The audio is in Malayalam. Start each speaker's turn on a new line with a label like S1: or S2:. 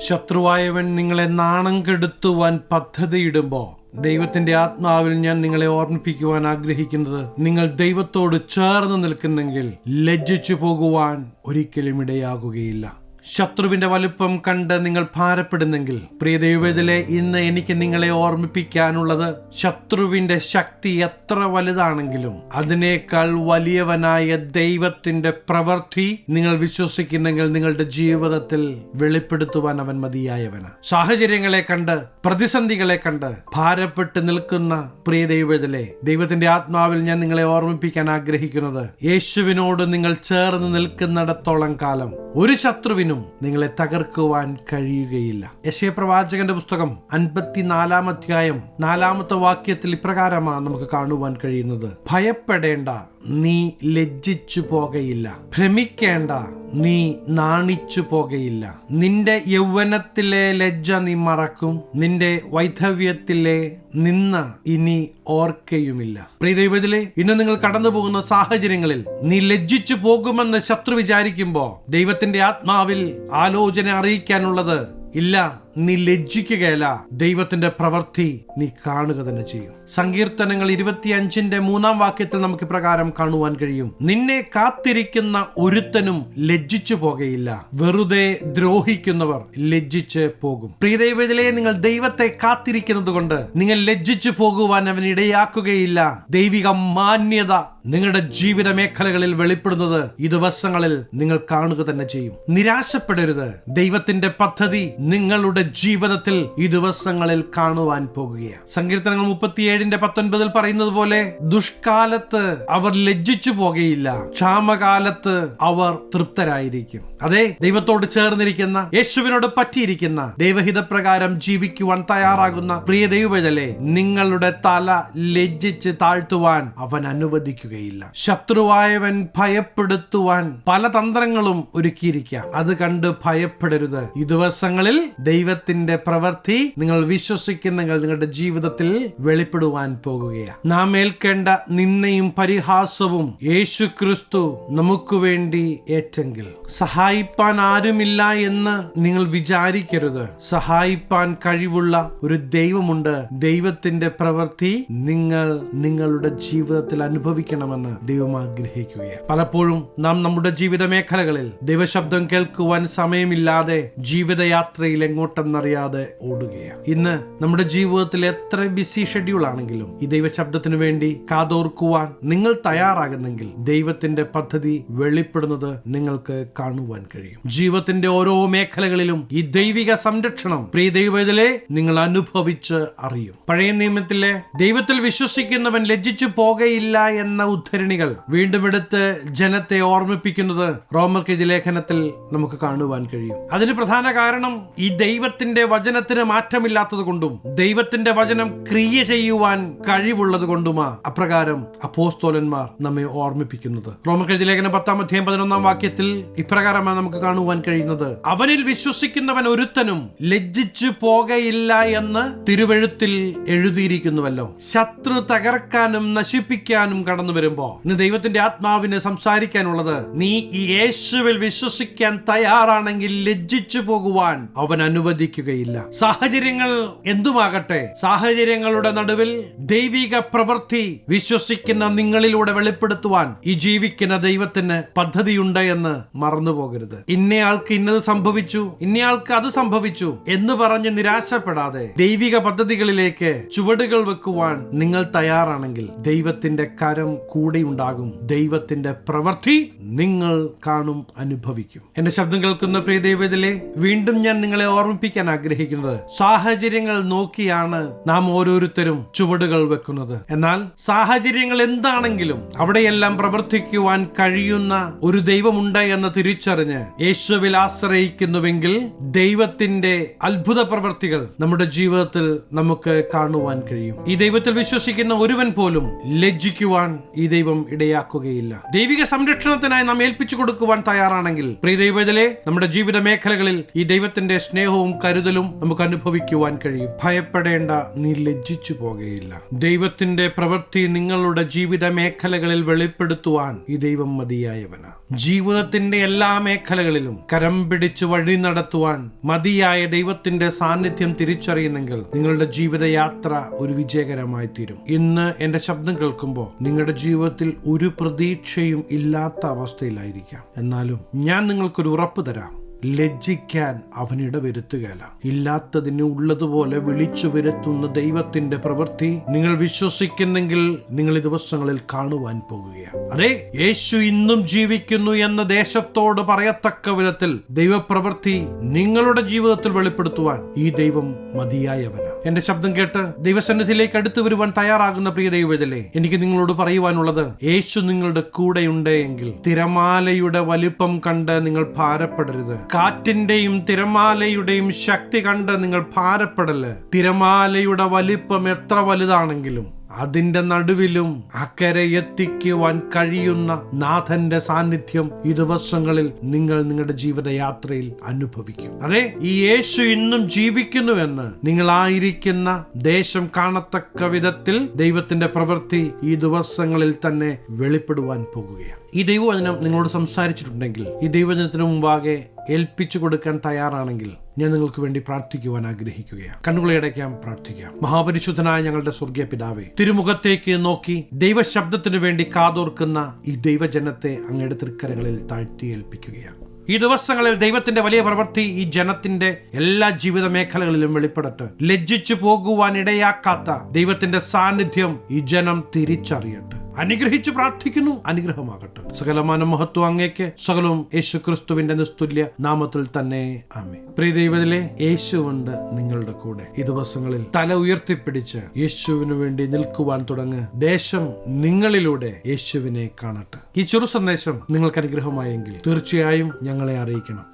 S1: ശത്രുവായവൻ നിങ്ങളെ നാണം കെടുത്തുവാൻ പദ്ധതിയിടുമ്പോ ദൈവത്തിന്റെ ആത്മാവിൽ ഞാൻ നിങ്ങളെ ഓർമ്മിപ്പിക്കുവാൻ ആഗ്രഹിക്കുന്നത് നിങ്ങൾ ദൈവത്തോട് ചേർന്ന് നിൽക്കുന്നെങ്കിൽ ലജ്ജിച്ചു പോകുവാൻ ഒരിക്കലും ഇടയാകുകയില്ല. ശത്രുവിന്റെ വലുപ്പം കണ്ട് നിങ്ങൾ ഭാരപ്പെടുന്നെങ്കിൽ പ്രിയ ദൈവത്തിലെ ഇന്ന് എനിക്ക് നിങ്ങളെ ഓർമ്മിപ്പിക്കാനുള്ളത് ശത്രുവിന്റെ ശക്തി എത്ര വലുതാണെങ്കിലും അതിനേക്കാൾ വലിയവനായ ദൈവത്തിന്റെ പ്രവൃത്തി നിങ്ങൾ വിശ്വസിക്കുന്നെങ്കിൽ നിങ്ങളുടെ ജീവിതത്തിൽ വെളിപ്പെടുത്തുവാൻ അവൻ മതിയായവന. സാഹചര്യങ്ങളെ കണ്ട് പ്രതിസന്ധികളെ കണ്ട് ഭാരപ്പെട്ട് നിൽക്കുന്ന പ്രിയ ദൈവത്തിലെ ദൈവത്തിന്റെ ആത്മാവിൽ ഞാൻ നിങ്ങളെ ഓർമ്മിപ്പിക്കാൻ ആഗ്രഹിക്കുന്നത് യേശുവിനോട് നിങ്ങൾ ചേർന്ന് നിൽക്കുന്നിടത്തോളം കാലം ഒരു ശത്രുവിനും നിങ്ങളെ തകർക്കുവാൻ കഴിയുകയില്ല. യശയ പ്രവാചകന്റെ പുസ്തകം അൻപത്തിനാലാം അധ്യായം നാലാമത്തെ വാക്യത്തിൽ ഇപ്രകാരമാണ് നമുക്ക് കാണുവാൻ കഴിയുന്നത്. ഭയപ്പെടേണ്ട നീ ലജ്ജിച്ചു പോകയില്ല. ഭ്രമിക്കേണ്ട നീ നാണിച്ചു പോകയില്ല. നിന്റെ യൗവനത്തിലെ ലജ്ജ നീ മറക്കും. നിന്റെ വൈധവ്യത്തിലെ നിന്ന ഇനി ഓർക്കയുമില്ല. പ്രിയ ദൈവത്തിലെ ഇന്ന് നിങ്ങൾ കടന്നു പോകുന്ന സാഹചര്യങ്ങളിൽ നീ ലജ്ജിച്ചു പോകുമെന്ന് ശത്രു വിചാരിക്കുമ്പോ ദൈവത്തിന്റെ ആത്മാവിൽ ആലോചന അറിയിക്കാനുള്ളത് ഇല്ല. നീ ലജ്ജിക്കുകയല്ല. ദൈവത്തിന്റെ പ്രവൃത്തി നീ കാണുക തന്നെ ചെയ്യും. സങ്കീർത്തനങ്ങൾ ഇരുപത്തിയഞ്ചിന്റെ മൂന്നാം വാക്യത്തിൽ നമുക്ക് പ്രകാരം കാണുവാൻ കഴിയും. നിന്നെ കാത്തിരിക്കുന്ന ഒരുത്തനും ലജ്ജിച്ചു പോകയില്ല. വെറുതെ ദ്രോഹിക്കുന്നവർ ലജ്ജിച്ച് പോകും. പ്രിയദൈവത്തിലെ നിങ്ങൾ ദൈവത്തെ കാത്തിരിക്കുന്നത് കൊണ്ട് നിങ്ങൾ ലജ്ജിച്ചു പോകുവാൻ അവൻ ഇടയാക്കുകയില്ല. ദൈവിക മാന്യത നിങ്ങളുടെ ജീവിത മേഖലകളിൽ വെളിപ്പെടുന്നത് ഈ ദിവസങ്ങളിൽ നിങ്ങൾ കാണുക തന്നെ ചെയ്യും. നിരാശപ്പെടരുത്. ദൈവത്തിന്റെ പദ്ധതി നിങ്ങളുടെ ജീവിതത്തിൽ ഈ ദിവസങ്ങളിൽ കാണുവാൻ പോകുകയാണ്. സങ്കീർത്തനങ്ങൾ മുപ്പത്തിയേഴിന്റെ പത്തൊൻപതിൽ പറയുന്നത് പോലെ ദുഷ്കാലത്ത് അവർ ലജ്ജിച്ചു പോകുകയില്ല ക്ഷാമകാലത്ത് അവർ തൃപ്തരായിരിക്കും. അതെ ദൈവത്തോട് ചേർന്നിരിക്കുന്ന യേശുവിനോട് പറ്റിയിരിക്കുന്ന ദൈവഹിതപ്രകാരം ജീവിക്കുവാൻ തയ്യാറാകുന്ന പ്രിയ ദൈവജലെ നിങ്ങളുടെ തല ലജ്ജിച്ച് താഴ്ത്തുവാൻ അവൻ അനുവദിക്കുകയില്ല. ശത്രുവായവൻ ഭയപ്പെടുത്തുവാൻ പല തന്ത്രങ്ങളും ഒരുക്കിയിരിക്കാം അത് കണ്ട് ഭയപ്പെടരുത്. ഈ ദിവസങ്ങളിൽ ദൈവത്തിന്റെ പ്രവൃത്തി നിങ്ങൾ വിശ്വസിക്കുന്നെങ്കിൽ നിങ്ങളുടെ ജീവിതത്തിൽ വെളിപ്പെടുവാൻ പോകുകയാണ്. നാം ഏൽക്കേണ്ട നിന്നയും പരിഹാസവും യേശു ക്രിസ്തു നമുക്ക് വേണ്ടി ഏറ്റെങ്കിൽ. സഹായിപ്പാൻ ആരുമില്ല എന്ന് നിങ്ങൾ വിചാരിക്കരുത്. സഹായിപ്പാൻ കഴിവുള്ള ഒരു ദൈവമുണ്ട്. ദൈവത്തിന്റെ പ്രവൃത്തി നിങ്ങൾ നിങ്ങളുടെ ജീവിതത്തിൽ അനുഭവിക്കണമെന്ന് ദൈവം ആഗ്രഹിക്കുകയാണ്. പലപ്പോഴും നാം നമ്മുടെ ജീവിത മേഖലകളിൽ ദൈവശബ്ദം കേൾക്കുവാൻ സമയമില്ലാതെ ജീവിതയാത്രയിൽ എങ്ങോട്ടെന്നറിയാതെ ഓടുകയാണ്. ഇന്ന് നമ്മുടെ ജീവിതത്തിൽ എത്ര ബിസി ഷെഡ്യൂൾ ആണെങ്കിലും ഈ ദൈവശബ്ദത്തിനു വേണ്ടി കാതോർക്കുവാൻ നിങ്ങൾ തയ്യാറാകുന്നെങ്കിൽ ദൈവത്തിന്റെ പദ്ധതി വെളിപ്പെടുന്നത് നിങ്ങൾക്ക് കാണുവാൻ കഴിയും. ജീവിതത്തിന്റെ ഓരോ മേഖലകളിലും ഈ ദൈവിക സംരക്ഷണം പ്രിയ ദൈവത്തിലെ നിങ്ങൾ അനുഭവിച്ച് അറിയും. പഴയ നിയമത്തിലെ ദൈവത്തിൽ വിശ്വസിക്കുന്നവൻ ലജ്ജിച്ചു പോകയില്ല എന്ന ഉദ്ധരണികൾ വീണ്ടും എടുത്ത് ജനത്തെ ഓർമ്മിപ്പിക്കുന്നത് റോമർക്കെതി ലേഖനത്തിൽ നമുക്ക് കാണുവാൻ കഴിയും. അതിന് പ്രധാന കാരണം ഈ ദൈവത്തിന്റെ വചനത്തിന് മാറ്റമില്ലാത്തത് കൊണ്ടും ദൈവത്തിന്റെ വചനം ക്രിയ ചെയ്യുവാൻ കഴിവുള്ളത് കൊണ്ടുമാ അപ്രകാരം അപ്പോസ്തോലന്മാർ നമ്മെ ഓർമ്മിപ്പിക്കുന്നത്. റോമക്കെഴുതി ലേഖനം പത്താം അധ്യായം പതിനൊന്നാം വാക്യത്തിൽ ഇപ്രകാരമാണ് നമുക്ക് കാണുവാൻ കഴിയുന്നത്. അവനിൽ വിശ്വസിക്കുന്നവൻ ഒരുത്തനും ലജ്ജിച്ചു പോകയില്ല എന്ന് തിരുവഴുത്തിൽ എഴുതിയിരിക്കുന്നുവല്ലോ. ശത്രു തകർക്കാനും നശിപ്പിക്കാനും കടന്നു വരുമ്പോ ഇന്ന് ദൈവത്തിന്റെ ആത്മാവിന് സംസാരിക്കാനുള്ളത് നീ ഈ യേശുവിൽ വിശ്വസിക്കാൻ തയ്യാറാണെങ്കിൽ ലജ്ജിച്ചു പോകുവാൻ അവൻ അനുവദിക്കുകയില്ല സാഹചര്യങ്ങൾ എന്തുമാകട്ടെ? സാഹചര്യങ്ങളുടെ നടുവിൽ ദൈവിക പ്രവൃത്തി വിശ്വസിക്കുന്ന നിങ്ങളിലൂടെ വെളിപ്പെടുത്തുവാൻ ഈ ജീവിക്കുന്ന ദൈവത്തിന് പദ്ധതിയുണ്ട് എന്ന് മറന്നുപോകരുത്. ഇന്നയാൾക്ക് ഇന്നത് സംഭവിച്ചു ഇന്നയാൾക്ക് അത് സംഭവിച്ചു എന്ന് പറഞ്ഞ് നിരാശപ്പെടാതെ ദൈവിക പദ്ധതികളിലേക്ക് ചുവടുകൾ വെക്കുവാൻ നിങ്ങൾ തയ്യാറാണെങ്കിൽ ദൈവത്തിന്റെ കരം കൂടെ ഉണ്ടാകും. ദൈവത്തിന്റെ പ്രവൃത്തി നിങ്ങൾ കാണും അനുഭവിക്കും. എന്റെ ശബ്ദം കേൾക്കുന്ന പ്രിയ ദൈവത്തിലെ വീണ്ടും ഞാൻ നിങ്ങളെ ഓർമ്മിപ്പിക്കാൻ ആഗ്രഹിക്കുന്നത്. സാഹചര്യങ്ങൾ നോക്കിയാണ് നാം ഓരോരുത്തരും ചുവടുകൾ വെക്കുന്നത്. എന്നാൽ സാഹചര്യങ്ങൾ എന്താണെങ്കിലും അവിടെയെല്ലാം പ്രവർത്തിക്കുവാൻ കഴിയുന്ന ഒരു ദൈവമുണ്ട് എന്ന് തിരിച്ചറിഞ്ഞ് യേശുവിൽ ആശ്രയിക്കുന്നുവെങ്കിൽ ദൈവത്തിന്റെ അത്ഭുത പ്രവർത്തികൾ നമ്മുടെ ജീവിതത്തിൽ നമുക്ക് കാണുവാൻ കഴിയും. ഈ ദൈവത്തിൽ വിശ്വസിക്കുന്ന ഒരുവൻ പോലും ലജ്ജിക്കുവാൻ ഈ ദൈവം ഇടയാക്കുകയില്ല. ദൈവിക സംരക്ഷണത്തിനായി നാം ഏൽപ്പിച്ചു കൊടുക്കുവാൻ തയ്യാറാണെങ്കിൽ പ്രിയ ദൈവത്തിലെ നമ്മുടെ ജീവിത മേഖലകളിൽ ഈ ദൈവത്തിന്റെ സ്നേഹവും കരുതലും നമുക്ക് അനുഭവിക്കുവാൻ കഴിയും. ഭയപ്പെടേണ്ട നീ ലജ്ജിച്ചു പോകുകയില്ല ദൈവത്തിന്റെ പ്രവൃത്തി നിങ്ങളുടെ ജീവിത മേഖലകളിൽ വെളിപ്പെടുത്തുവാൻ ഈ ദൈവം മതിയായവന. ജീവിതത്തിന്റെ എല്ലാ മേഖലകളിലും കരം പിടിച്ച് വഴി നടത്തുവാൻ മതിയായ ദൈവത്തിന്റെ സാന്നിധ്യം തിരിച്ചറിയുന്നെങ്കിൽ നിങ്ങളുടെ ജീവിതയാത്ര ഒരു വിജയകരമായി തീരും. ഇന്ന് എന്റെ ശബ്ദം കേൾക്കുമ്പോൾ നിങ്ങളുടെ ജീവിതത്തിൽ ഒരു പ്രതീക്ഷയും ഇല്ലാത്ത അവസ്ഥയിലായിരിക്കാം. എന്നാലും ഞാൻ നിങ്ങൾക്കൊരു ഉറപ്പ് തരാം. ലജ്ജിക്കാൻ അവനിട വരുത്തുകയല്ല ഇല്ലാത്തതിന് ഉള്ളതുപോലെ വിളിച്ചു വരുത്തുന്ന ദൈവത്തിന്റെ പ്രവൃത്തി നിങ്ങൾ വിശ്വസിക്കുന്നെങ്കിൽ നിങ്ങൾ ഈ ദിവസങ്ങളിൽ കാണുവാൻ പോകുകയാണ്. അതെ യേശു ഇന്നും ജീവിക്കുന്നു എന്ന ദേശത്തോട് പറയത്തക്ക വിധത്തിൽ ദൈവപ്രവൃത്തി നിങ്ങളുടെ ജീവിതത്തിൽ വെളിപ്പെടുത്തുവാൻ ഈ ദൈവം മതിയായവന എന്റെ ശബ്ദം കേട്ട് ദൈവസന്നിധിയിലേക്ക് അടുത്തു വരുവാൻ തയ്യാറാകുന്ന പ്രിയ ദൈവജലെ എനിക്ക് നിങ്ങളോട് പറയുവാനുള്ളത് യേശു നിങ്ങളുടെ കൂടെയുണ്ടെങ്കിൽ തിരമാലയുടെ വലിപ്പം കണ്ട് നിങ്ങൾ ഭാരപ്പെടരുത്. കാറ്റിന്റെയും തിരമാലയുടെയും ശക്തി കണ്ട് നിങ്ങൾ ഭാരപ്പെടൽ. തിരമാലയുടെ വലിപ്പം എത്ര വലുതാണെങ്കിലും അതിന്റെ നടുവിലും അക്കരെ എത്തിക്കുവാൻ കഴിയുന്ന നാഥന്റെ സാന്നിധ്യം ഈ ദിവസങ്ങളിൽ നിങ്ങൾ നിങ്ങളുടെ ജീവിതയാത്രയിൽ അനുഭവിക്കും. അതെ ഈ യേശു ഇന്നും ജീവിക്കുന്നുവെന്ന് നിങ്ങളായിരിക്കുന്ന ദേശം കാണത്തക്ക വിധത്തിൽ ദൈവത്തിന്റെ പ്രവൃത്തി ഈ ദിവസങ്ങളിൽ തന്നെ വെളിപ്പെടുവാൻ പോകുകയാണ്. ഈ ദൈവവചനം നിങ്ങളോട് സംസാരിച്ചിട്ടുണ്ടെങ്കിൽ ഈ ദൈവവചനത്തിന് മുമ്പാകെ ഏൽപ്പിച്ചു കൊടുക്കാൻ തയ്യാറാണെങ്കിൽ ഞാൻ നിങ്ങൾക്ക് വേണ്ടി പ്രാർത്ഥിക്കുവാൻ ആഗ്രഹിക്കുകയാണ്. കണ്ണുകളെ അടയ്ക്കാം പ്രാർത്ഥിക്കാം. മഹാപരിശുദ്ധനായ ഞങ്ങളുടെ സ്വർഗീയ പിതാവേ തിരുമുഖത്തേക്ക് നോക്കി ദൈവശബ്ദത്തിനു വേണ്ടി കാതോർക്കുന്ന ഈ ദൈവജനത്തെ അങ്ങയുടെ തൃക്കരങ്ങളിൽ താഴ്ത്തി ഏൽപ്പിക്കുകയാണ്. ഈ ദിവസങ്ങളിൽ ദൈവത്തിന്റെ വലിയ പ്രവൃത്തി ഈ ജനത്തിന്റെ എല്ലാ ജീവിത മേഖലകളിലും വെളിപ്പെടട്ടെ. ലജ്ജിച്ചു പോകുവാൻ ഇടയാക്കാത്ത ദൈവത്തിന്റെ സാന്നിധ്യം ഈ ജനം തിരിച്ചറിയട്ടെ. അനുഗ്രഹിച്ചു പ്രാർത്ഥിക്കുന്നു. അനുഗ്രഹമാകട്ടെ. സകലമാന മഹത്വം അങ്ങേക്ക്. സകലവും യേശു ക്രിസ്തുവിന്റെ നിസ്തുല്യ നാമത്തിൽ തന്നെ. ആമേ പ്രിയ ദൈവത്തിലെ യേശുവുണ്ട് നിങ്ങളുടെ കൂടെ. ഈ ദിവസങ്ങളിൽ തല ഉയർത്തിപ്പിടിച്ച് യേശുവിനു വേണ്ടി നിൽക്കുവാൻ തുടങ്ങ്. ദേശം നിങ്ങളിലൂടെ യേശുവിനെ കാണട്ടെ. ഈ ചെറു സന്ദേശം നിങ്ങൾക്ക് അനുഗ്രഹമായെങ്കിൽ തീർച്ചയായും ഞങ്ങളെ അറിയിക്കണം.